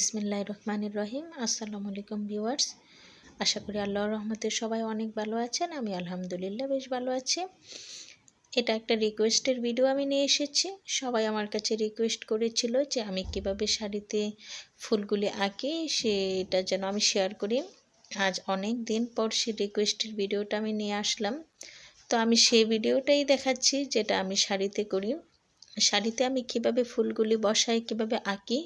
বিসমিল্লাহ রহমানির রহিম। আসসালামু আলাইকুম ভিউয়ার্স। আশা করি আল্লাহর রহমতে সবাই অনেক ভালো আছেন। আমি আলহামদুলিল্লাহ বেশ ভালো আছি। এটা একটা রিকোয়েস্টের ভিডিও আমি নিয়ে এসেছি। সবাই আমার কাছে রিকোয়েস্ট করেছিল যে আমি কীভাবে শাড়িতে ফুলগুলি আঁকি, সেটা যেন আমি শেয়ার করি। আজ অনেক দিন পর সেই রিকোয়েস্টের ভিডিওটা আমি নিয়ে আসলাম। তো আমি সেই ভিডিওটাই দেখাচ্ছি, যেটা আমি শাড়িতে করি। শাড়িতে আমি কীভাবে ফুলগুলি বসাই, কীভাবে আঁকি,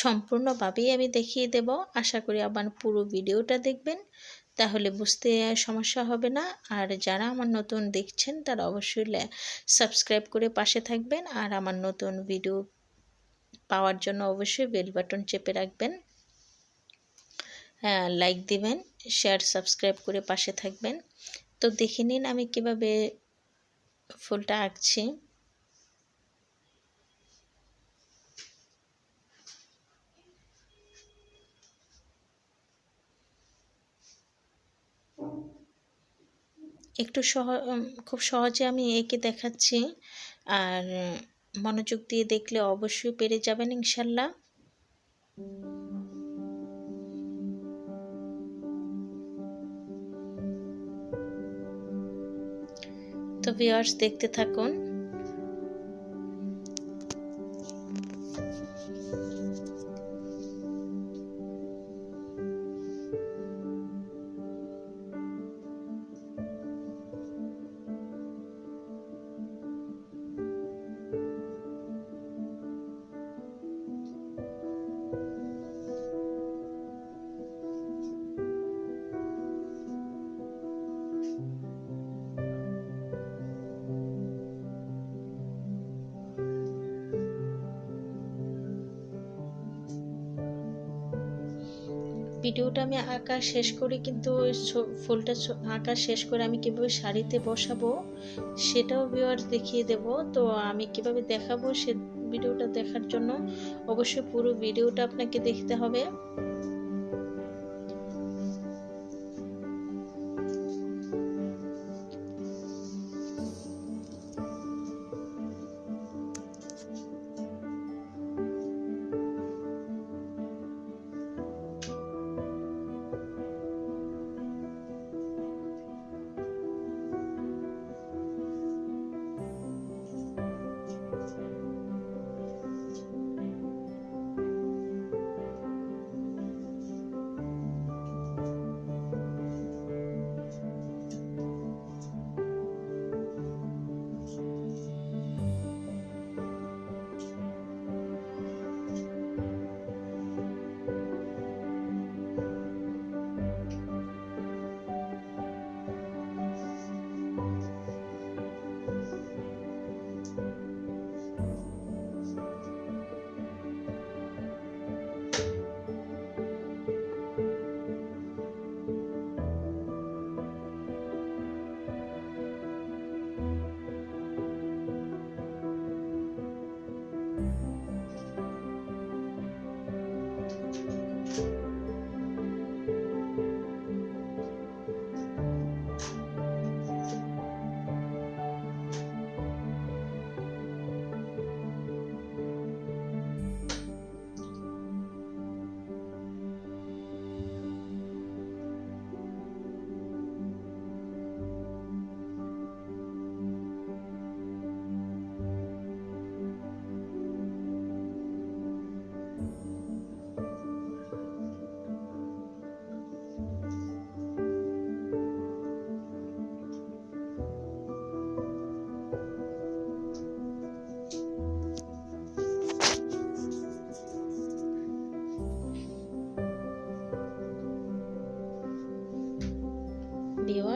সম্পূর্ণভাবেই আমি দেখিয়ে দেব। আশা করি আমার পুরো ভিডিওটা দেখবেন, তাহলে বুঝতে সমস্যা হবে না। আর যারা আমার নতুন দেখছেন, তারা অবশ্যই সাবস্ক্রাইব করে পাশে থাকবেন। আর আমার নতুন ভিডিও পাওয়ার জন্য অবশ্যই বেল বাটন চেপে রাখবেন। লাইক দিবেন, শেয়ার, সাবস্ক্রাইব করে পাশে থাকবেন। তো দেখে নিন আমি কীভাবে ফুলটা আঁকছি। একটু সহ খুব সহজে আমি এঁকে দেখাচ্ছি। আর মনোযোগ দিয়ে দেখলে অবশ্যই পেরে যাবেন ইনশাল্লাহ। তো ভিওয়ার্স দেখতে থাকুন। ভিডিওটা আমি আঁকা শেষ করে কিন্তু ফুলটা আঁকা শেষ করে আমি কীভাবে শাড়িতে বসাবো সেটাও ভিওয়ার দেখিয়ে দেব। তো আমি কীভাবে দেখাবো সে ভিডিওটা দেখার জন্য অবশ্যই পুরো ভিডিওটা আপনাকে দেখতে হবে।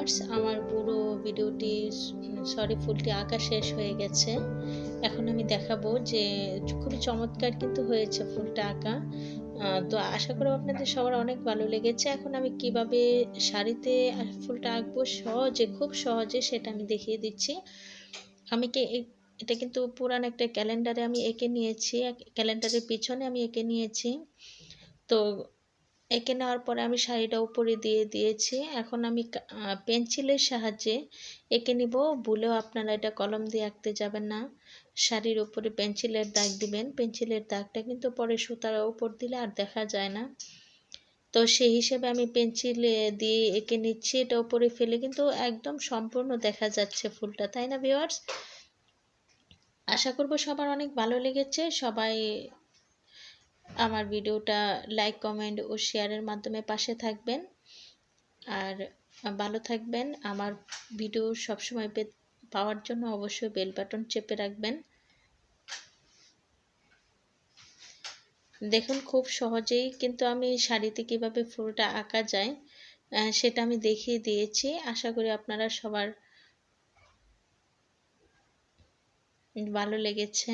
ভিউয়ার্স আমার পুরো ভিডিওটি সরি ফুলটি আঁকা শেষ হয়ে গেছে। এখন আমি দেখাবো যে খুবই চমৎকার কিন্তু হয়েছে ফুলটা আঁকা। তো আশা করি আপনাদের সবার অনেক ভালো লেগেছে। এখন আমি কীভাবে শাড়িতে ফুলটা আঁকবো সহজে, খুব সহজে সেটা আমি দেখিয়ে দিচ্ছি। আমি কে এটা কিন্তু পুরান একটা ক্যালেন্ডারে আমি এঁকে নিয়েছি। ক্যালেন্ডারের পিছনে আমি এঁকে নিয়েছি। তো এঁকে নেওয়ার পরে আমি শাড়িটা উপরে দিয়ে দিয়েছি। এখন আমি পেন্সিলের সাহায্যে এঁকে নিব। ভুলেও আপনারা এটা কলম দিয়ে আঁকতে যাবেন না। শাড়ির উপরে পেন্সিলের দাগ দিবেন। পেন্সিলের দাগটা কিন্তু পরে সুতার উপর দিলে আর দেখা যায় না। তো সেই হিসেবে আমি পেন্সিল দিয়ে এঁকে নিচ্ছি। এটা উপরে ফেলে কিন্তু একদম সম্পূর্ণ দেখা যাচ্ছে ফুলটা, তাই না ভিওয়ার্স আশা করব সবার অনেক ভালো লেগেছে। সবাই আমার ভিডিওটা লাইক কমেন্ট ও শেয়ারের মাধ্যমে পাশে থাকবেন। আর ভালো থাকবেন। আমার ভিডিও সবসময় পাওয়ার জন্য অবশ্যই বেল বাটন চেপে রাখবেন। দেখুন, খুব সহজেই কিন্তু আমি শাড়িতে কীভাবে ফুলটা আঁকা যায় সেটা আমি দেখিয়ে দিয়েছি। আশা করি আপনারা সবার ভালো লেগেছে।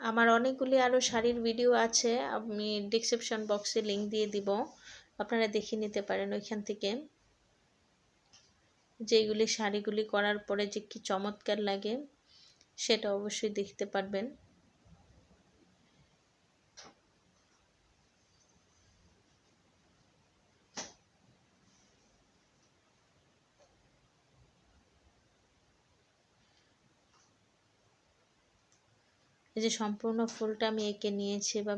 আমার অনেকগুলি আরও শাড়ির ভিডিও আছে, আমি ডিসক্রিপশন বক্সে লিঙ্ক দিয়ে দিব, আপনারা দেখে নিতে পারেন ওইখান থেকে। যেগুলি শাড়িগুলি করার পরে যে কি চমৎকার লাগে, সেটা অবশ্যই দেখতে পারবেন। এই যে সম্পূর্ণ ফুলটা আমি এঁকে নিয়েছি বা